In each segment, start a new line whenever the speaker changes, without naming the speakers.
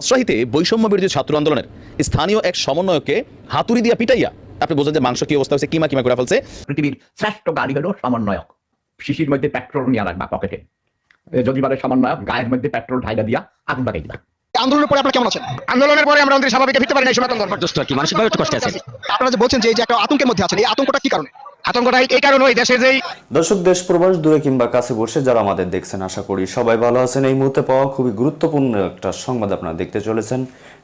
রাজশাহীতে বৈষম্য বিরোধী ছাত্র আন্দোলনের স্থানীয় এক সমন্বয়কে হাতুড়ি দিয়া পিটাইয়া, আপনি বোঝেন যে মাংস কি অবস্থা হয়েছে, কিমা কিমা করে ফেলছে?
পৃথিবীর শ্রেষ্ঠ গাড়ি হলো সমন্বয়ক। শিশির মধ্যে পেট্রোল নিয়ে রাখবা পকেটে যদি বারে সমন্বয়ক, গায়ের মধ্যে পেট্রোল ঢাইলা দিয়া আগুন লাগাই দিবা।
আন্দোলনের পরে আপনারা কেমন আছেন? আন্দোলনের পরে আমরা আমাদের স্বাভাবিক ফিরতে পারি না সনাতন ধর্ম
দুষ্ট কি মানসিকভাবে একটু কষ্টে আছেন?
আপনারা যে বলছেন যে এই যে একটা আতঙ্কের মধ্যে আছেন এই আতঙ্কটা কি কারণে? আতঙ্কটা এই কারণে ওই দেশে যেই
দর্শক দেশ প্রবাস দূরে কিংবা কাছে বসে যারা আমাদের দেখছেন আশা করি সবাই ভালো আছেন। এই মুহূর্তে পাওয়া খুবই গুরুত্বপূর্ণ একটা সংবাদ আপনারা দেখতে চলেছেন।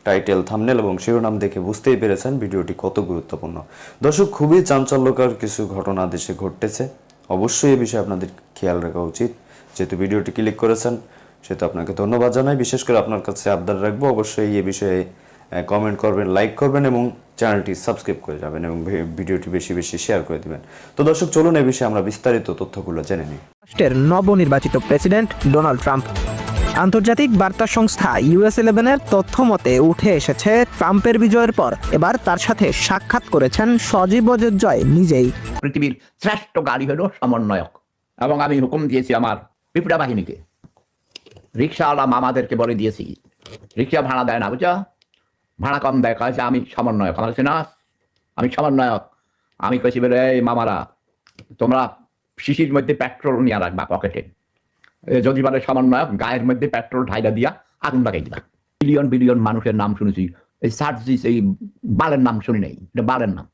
টাইটেল থামনেল এবং শিরোনাম দেখে বুঝতেই পেরেছেন ভিডিওটি কত গুরুত্বপূর্ণ। দর্শক খুবই চাঞ্চল্যকর কিছু ঘটনা দেশে ঘটতেছে। অবশ্যই এই বিষয়ে আপনাদের খেয়াল রাখা উচিত। যেহেতু ভিডিওটি ক্লিক করেছেন সেহেতু আপনাকে ধন্যবাদ জানাই। বিশেষ করে আপনার কাছে আবদার রাখব অবশ্যই এই বিষয়ে কমেন্ট করবেন লাইক করবেন এবং চ্যানেলটি সাবস্ক্রাইব করে যাবেন এবং ভিডিওটি বেশি বেশি শেয়ার করে দিবেন। তো দর্শক চলুন এই বিষয়ে আমরা বিস্তারিত তথ্যগুলো জেনে নিই।
রাষ্ট্রের নবনির্বাচিত প্রেসিডেন্ট ডোনাল্ড ট্রাম্প। আন্তর্জাতিক বার্তা সংস্থা ইউএস ইলেভেনের তথ্য মতে উঠে এসেছে ট্রাম্পের বিজয়ের পর এবার তার সাথে সাক্ষাৎ করেছেন সজীব জয় নিজেই।
পৃথিবীর শ্রেষ্ঠ গাড়ি হল সমন্বয়ক এবং আমি হুকুম দিয়েছি আমার পিপুরা বাহিনীকে। রিক্সাওয়ালা মামাদেরকে বলে দিয়েছি রিক্সা ভাড়া দেয় না বুঝছ ভাড়া কম দেয় কাছে আমি সমন্বয়ক আমার কাছে না আমি সমন্বয়ক আমি কইছি বলে এই মামারা তোমরা শিশির মধ্যে পেট্রোল নিয়ে রাখবা পকেটে যদি বলে সমন্বয়ক গায়ের মধ্যে পেট্রোল ঢাইলা দিয়া আগুন লাগাই দিবা বিলিয়ন বিলিয়ন মানুষের নাম শুনেছি এই সার্জিস এই বালের নাম শুনি নাই এটা বালের নাম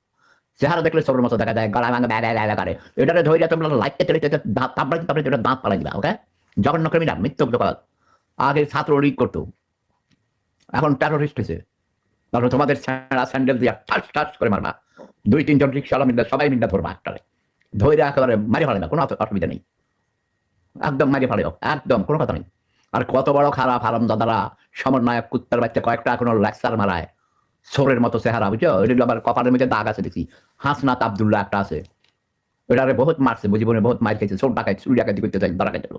চেহারা দেখলে সবের মতো দেখা যায় গলা ভাঙা ব্যাগ ব্যাগ করে তোমরা লাইটে চলে তারপরে তারপরে দাঁত পালাই দিবা ওকে জঘন্য ক্রিমিনাল মৃত্যু জগৎ আগে ছাত্র রিক করতো। এখন টেরোরিস্ট হয়েছে তারপরে তোমাদের স্যান্ডেল দিয়া ঠাস ঠাস করে মারবা। দুই, তিনজন রিক্সাওয়ালা মিললে সবাই মিললে ধরবা একটারে ধরে একেবারে মারি ফেলে না কোনো অসুবিধা নেই। একদম মারি ফেলে একদম, কোনো কথা নেই। আর কত বড় খারাপ হারাম দাদারা সমন্বয়ক কুত্তার বাচ্চা কয়েকটা এখনও লেকচার মারায়। সোরের মতো চেহারা, বুঝছ? এটা আবার কপালের মধ্যে দাগ আছে দেখছি। হাসনাত আবদুল্লাহ একটা আছে। এটারে বহুত মারছে জীবনে বহুত মার খেয়েছে চোর ডাকাই চুরি ডাকাতি করতে চাই দাঁড়া গেল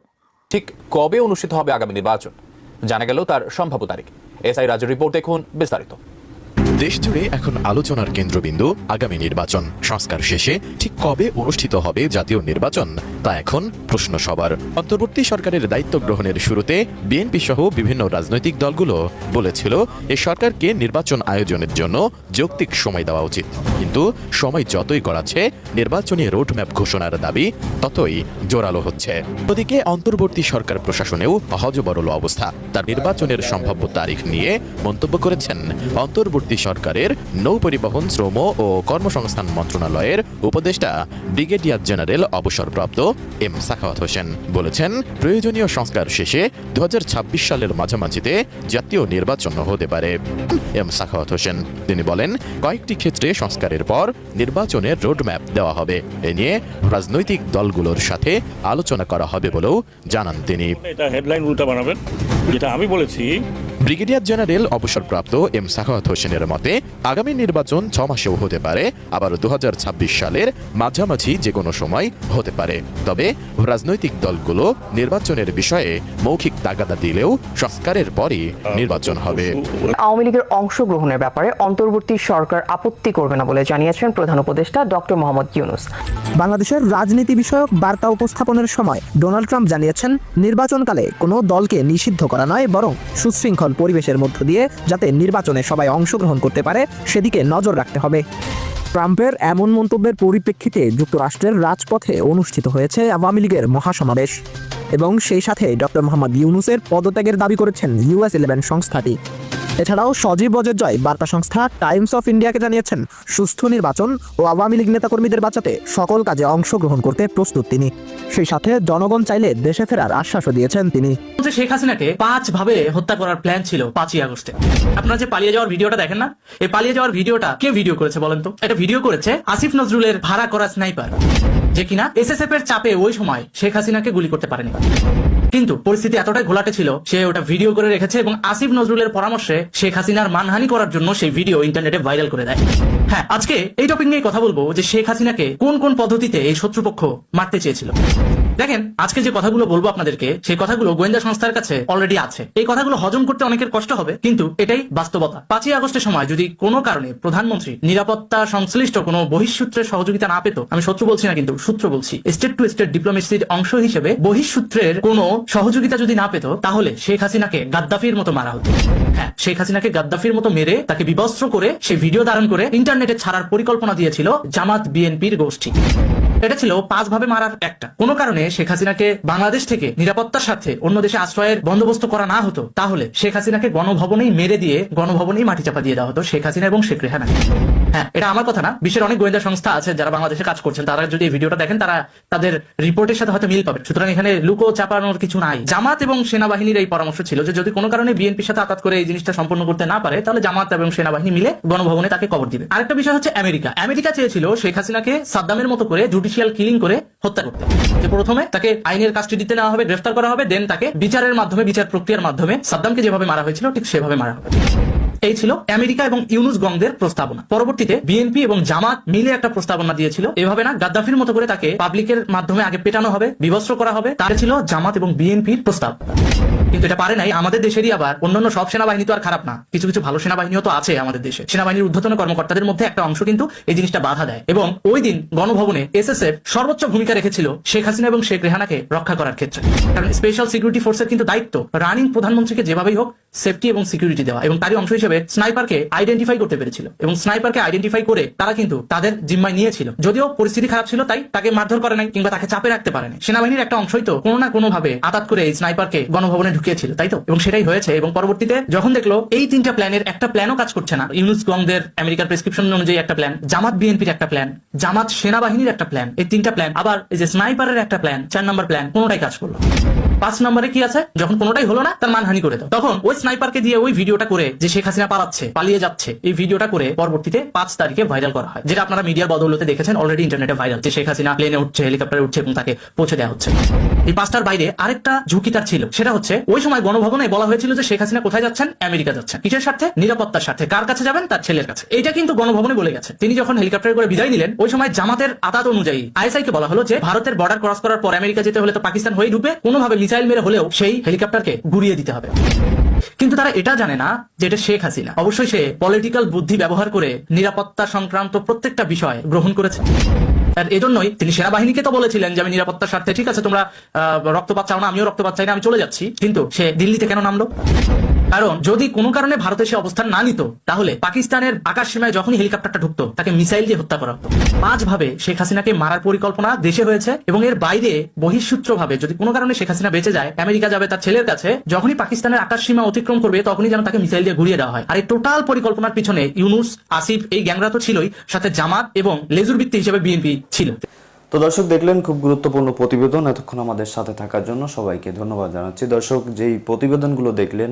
ঠিক কবে অনুষ্ঠিত হবে আগামী নির্বাচন? জানা গেল তার সম্ভাব্য তারিখ। এসআই রাজের রিপোর্ট দেখুন বিস্তারিত।
দেশজুড়ে এখন আলোচনার কেন্দ্রবিন্দু আগামী নির্বাচন। সংস্কার শেষে ঠিক কবে অনুষ্ঠিত হবে জাতীয় নির্বাচন? তা এখন প্রশ্ন সবার। অন্তর্বর্তী সরকারের দায়িত্ব গ্রহণের শুরুতে বিএনপি সহ বিভিন্ন রাজনৈতিক দলগুলো বলেছিল, এ সরকারকে নির্বাচন আয়োজনের জন্য যৌক্তিক সময় দেওয়া উচিত। কিন্তু সময় যতই গড়াচ্ছে, নির্বাচনী রোডম্যাপ ঘোষণার দাবি ততই জোরালো হচ্ছে। ওদিকে অন্তর্বর্তী সরকার প্রশাসনেও হজবরল অবস্থা। তার নির্বাচনের সম্ভাব্য তারিখ নিয়ে মন্তব্য করেছেন অন্তর্বর্তী সরকারের নৌ পরিবহন, শ্রম ও কর্মসংস্থান মন্ত্রণালয়ের উপদেষ্টা ব্রিগেডিয়ার জেনারেল অবসরপ্রাপ্ত এম সাখাওয়াত হোসেন বলেছেন, প্রয়োজনীয় সংস্কার শেষে দুহাজার ছাব্বিশ সালের মাঝামাঝিতে জাতীয় নির্বাচন হতে পারে। এম সাখাওয়াত হোসেন, তিনি বলেন, কয়েকটি ক্ষেত্রে সংস্কারের পর নির্বাচনের রোডম্যাপ দেওয়া হবে। এ নিয়ে রাজনৈতিক দলগুলোর সাথে আলোচনা করা হবে বলেও জানান তিনি।
এটা হেডলাইন উল্টা বানাবেন। যেটা আমি বলেছি
ব্রিগেডিয়ার জেনারেল অবসরপ্রাপ্ত এম সাখাওয়াত হোসেনের মতে আগামী নির্বাচন ছ মাসেও হতে পারে আবার দু সালের মাঝামাঝি যে কোনো সময় হতে পারে। তবে রাজনৈতিক দলগুলো নির্বাচনের বিষয়ে মৌখিক তাগাদা দিলেও সংস্কারের পরই নির্বাচন হবে।
আওয়ামী লীগের অংশগ্রহণের ব্যাপারে অন্তর্বর্তী সরকার আপত্তি করবে না বলে জানিয়েছেন প্রধান উপদেষ্টা ডক্টর মোহাম্মদ ইউনুস।
বাংলাদেশের রাজনীতি বিষয়ক বার্তা উপস্থাপনের সময় ডোনাল্ড ট্রাম্প জানিয়েছেন নির্বাচনকালে কোনো দলকে নিষিদ্ধ করা নয় বরং সুশৃঙ্খল পরিবেশের মধ্য দিয়ে যাতে নির্বাচনে সবাই অংশগ্রহণ করতে পারে, সেদিকে নজর রাখতে হবে। ট্রাম্পের এমন মন্তব্যের পরিপ্রেক্ষিতে যুক্তরাষ্ট্রের রাজপথে অনুষ্ঠিত হয়েছে আওয়ামী লীগের মহাসমাবেশ। এবং সেই সাথে ডক্টর মোহাম্মদ ইউনুসের পদত্যাগের দাবি করেছেন ইউএস ইলেভেন সংস্থাটি। এছাড়াও সজীব জয় বার্তা সংস্থা টাইমস অফ ইন্ডিয়াকে জানিয়েছেন, সুস্থ নির্বাচন ও আওয়ামী লীগ নেতাকর্মীদের বাঁচাতে সকল কাজে অংশগ্রহণ করতে প্রস্তুত তিনি। সেই সাথে জনগণ চাইলে দেশে ফেরার আশ্বাসও দিয়েছেন তিনি।
শেখ হাসিনাকে পাঁচ ভাবে হত্যা করার প্ল্যান ছিল পাঁচই আগস্টে। আপনারা যে পালিয়ে যাওয়ার ভিডিওটা দেখেন না? এই পালিয়ে যাওয়ার ভিডিওটা কে ভিডিও করেছে বলেন তো? এটা ভিডিও করেছে আসিফ নজরুলের ভাড়া করা স্নাইপার, যে কিনা এসএসএফ এর চাপে ওই সময় শেখ হাসিনাকে গুলি করতে পারেনি। কিন্তু পরিস্থিতি এতটাই ঘোলাটে ছিল, সে ওটা ভিডিও করে রেখেছে এবং আসিফ নজরুলের পরামর্শে শেখ হাসিনার মানহানি করার জন্য সেই ভিডিও ইন্টারনেটে ভাইরাল করে দেয়। হ্যাঁ আজকে এই টপিক নিয়ে কথা বলব যে শেখ হাসিনাকে কোন কোন পদ্ধতিতে এই শত্রুপক্ষ মারতে চেয়েছিল। দেখেন, আজকে যে কথাগুলো বলব আপনাদেরকে, সেই কথাগুলো গোয়েন্দা সংস্থার কাছে অলরেডি আছে। এই কথাগুলো হজম করতে অনেকের কষ্ট হবে, কিন্তু এটাই বাস্তবতা। পাঁচই আগস্টের সময় যদি কোনো কারণে প্রধানমন্ত্রী নিরাপত্তা সংশ্লিষ্ট কোনো বহিঃসূত্রের সহযোগিতা না পেত, আমি শত্রু বলছি না কিন্তু সূত্র বলছি স্টেট টু স্টেট ডিপ্লোমেসির অংশ হিসেবে বহিঃসূত্রের কোনো সহযোগিতা যদি না পেত, তাহলে শেখ হাসিনাকে গাদ্দাফির মতো মারা হতো। হ্যাঁ শেখ হাসিনাকে গাদ্দাফির মতো মেরে তাকে বিবস্ত্র করে সেই ভিডিও ধারণ করে ইন্টারনেটে ছাড়ার পরিকল্পনা দিয়েছিল জামাত বিএনপির গোষ্ঠী। এটা ছিল পাঁচ ভাবে মারার একটা। কোনো কারণে শেখ হাসিনাকে বাংলাদেশ থেকে নিরাপত্তার সাথে অন্য দেশে আশ্রয়ের বন্দোবস্ত করা না হতো, তাহলে শেখ হাসিনাকে গণভবনেই মেরে দিয়ে গণভবনেই মাটি চাপা দিয়ে দেওয়া হতো শেখ হাসিনা এবং শেখ রেহানা হ্যাঁ এটা আমার কথা না। বিশ্বের অনেক গোয়েন্দা সংস্থা আছে যারা বাংলাদেশে কাজ করছেন। তারা যদি এই ভিডিওটা দেখেন, তারা তাদের রিপোর্টের সাথে হয়তো মিল পাবে সুতরাং এখানে লুকো চাপানোর কিছু নাই। জামাত এবং সেনাবাহিনীর এই পরামর্শ ছিল যে, যদি কোনো কারণে বিএনপির সাথে আঘাত করে এই জিনিসটা সম্পন্ন করতে না পারে, তাহলে জামাত এবং সেনাবাহিনী মিলে গণভবনে তাকে কবর দিবে। আরেকটা বিষয় হচ্ছে আমেরিকা। আমেরিকা চেয়েছিল শেখ হাসিনাকে সাদ্দামের মতো করে জুডিশিয়াল কিলিং করে হত্যা করতে। যে প্রথমে তাকে আইনের কাস্টডিতে নেওয়া হবে, গ্রেফতার করা হবে, দেন তাকে বিচারের মাধ্যমে, বিচার প্রক্রিয়ার মাধ্যমে সাদ্দামকে যেভাবে মারা হয়েছিল, ঠিক সেভাবে মারা হবে। এই ছিল আমেরিকা এবং ইউনুস গংদের প্রস্তাবনা। পরবর্তীতে বিএনপি এবং জামাত মিলে একটা প্রস্তাবনা দিয়েছিল। এভাবে না, গাদ্দাফির মতো করে তাকে পাবলিকের মাধ্যমে আগে পেটানো হবে বিভস্ত্র করা হবে। তার ছিল জামাত এবং বিএনপির প্রস্তাব। কিন্তু এটা পারে নাই। আমাদের দেশেরই আবার অন্যান্য সব সেনাবাহিনী তো আর খারাপ না। কিছু কিছু ভালো সেনাবাহিনীও তো আছে আমাদের দেশে। সেনাবাহিনীর ঊর্ধ্বতন কর্মকর্তাদের মধ্যে একটা অংশ কিন্তু এই জিনিসটা বাধা দেয়। এবং ওই দিন গণভবনে এসএসএফ সর্বোচ্চ ভূমিকা রেখেছিল শেখ হাসিনা এবং শেখ রেহানাকে রক্ষা করার ক্ষেত্রে। কারণ স্পেশাল সিকিউরিটি ফোর্সের কিন্তু দায়িত্ব রানিং প্রধানমন্ত্রীকে যেভাবেই হোক সেফটি এবং সিকিউরিটি দেওয়া। এবং তারই অংশ হিসেবে স্নাইপারকে আইডেন্টিফাই করতে পেরেছিল। এবং স্নাইপারকে আইডেন্টিফাই করে তারা কিন্তু তাদের জিম্মায় নিয়েছিল। যদিও পরিস্থিতি খারাপ ছিল তাই তাকে মারধর করে নাই কিংবা তাকে চাপে রাখতে পারেনি। সেনাবাহিনীর একটা অংশই তো কোনো না কোনো ভাবে আঘাত করে এই স্নাইপারকে গণভবনে ঢুকিয়েছিল তাই তো? এবং সেটাই হয়েছে, এবং পরবর্তীতে যখন দেখল, এই তিনটা প্ল্যানের একটা প্ল্যানও কাজ করছে না। ইউনুস গংদের আমেরিকার প্রেসক্রিপশন অনুযায়ী একটা প্ল্যান জামাত বিএনপির একটা প্ল্যান জামাত সেনাবাহিনীর একটা প্ল্যান এই তিনটা প্ল্যান আবার এই যে স্নাইপারের একটা প্ল্যান চার নম্বর প্ল্যান কোনোটাই কাজ করল পাঁচ নম্বরে কি আছে? যখন কোনোটাই হলো না, তার মানহানি করে দাও। তখন ওই স্নাইপারকে দিয়ে ওই ভিডিওটা করে যে শেখ হাসিনা পালাচ্ছে, পালিয়ে যাচ্ছে, এই ভিডিওটা করে পরবর্তীতে পাঁচ তারিখে ভাইরাল করা হয়, যেটা আপনারা মিডিয়ার বদৌলতে দেখেছেন অলরেডি ইন্টারনেটে ভাইরাল যে শেখ হাসিনা প্লেনে উঠছে হেলিকপ্টারে উঠছে এবং তাকে পৌঁছে দেওয়া হচ্ছে। এই পাঁচটার বাইরে আরেকটা ঝুঁকি তার ছিল। সেটা হচ্ছে, ওই সময় গণভবনে বলা হয়েছিল যে শেখ হাসিনা কোথায় যাচ্ছেন? আমেরিকা যাচ্ছেন। কিসের স্বার্থে? নিরাপত্তার স্বার্থে। কার কাছে যাবেন? তার ছেলের কাছে। এটা কিন্তু গণভবনে বলে গেছে। তিনি যখন হেলিকপ্টার করে বিদায় নিলেন, ওই সময় জামাতের আদাত অনুযায়ী আইএসআই কে বলা হলো যে, ভারতের বর্ডার ক্রস করার পর আমেরিকা যেতে হলে তো পাকিস্তান হয়ে ঢুকবে। কোনোভাবে মিসাইল মেরে হলেও সেই হেলিকপ্টারকে গুড়িয়ে দিতে হবে। কিন্তু তারা এটা জানে না যে এটা শেখ হাসিনা। অবশ্যই সে পলিটিক্যাল বুদ্ধি ব্যবহার করে নিরাপত্তা সংক্রান্ত প্রত্যেকটা বিষয় গ্রহণ করেছে। এজন্যই তিনি সেনাবাহিনীকে তো বলেছিলেন যে, আমি নিরাপত্তার স্বার্থে, ঠিক আছে, তোমরা রক্তপাত চাও না, আমিও রক্তপাত চাই না, আমি চলে যাচ্ছি। কিন্তু সে দিল্লিতে কেন নামলো? কারণ যদি কোনো কারণে ভারতে সে অবস্থান না নিত, তাহলে পাকিস্তানের আকাশ সীমায় যখনই হেলিকপ্টারটা ঢুকতো, তাকে মিসাইল দিয়ে হত্যা করা হতো। পাঁচ ভাবে শেখ হাসিনাকে মারার পরিকল্পনা দেশে হয়েছে এবং এর বাইরে বহিঃসূত্র ভাবে যদি কোনো কারণে শেখ হাসিনা বেঁচে যায়, আমেরিকা যাবে তার ছেলের কাছে, যখনই পাকিস্তানের আকাশ সীমা অতিক্রম করবে, তখনই যেন তাকে মিসাইল দিয়ে ঘুরিয়ে দেওয়া হয়। আর এই টোটাল পরিকল্পনার পিছনে ইউনুস, আসিফ, এই গ্যাংরা তো ছিলই, সাথে জামাত এবং লেজুর ভিত্তি হিসেবে বিএনপি ছিল।
তো দর্শক, দেখলেন খুব গুরুত্বপূর্ণ প্রতিবেদন, এতক্ষণ আমাদের সাথে থাকার জন্য সবাইকে ধন্যবাদ জানাচ্ছি। দর্শক, যেই প্রতিবেদনগুলো দেখলেন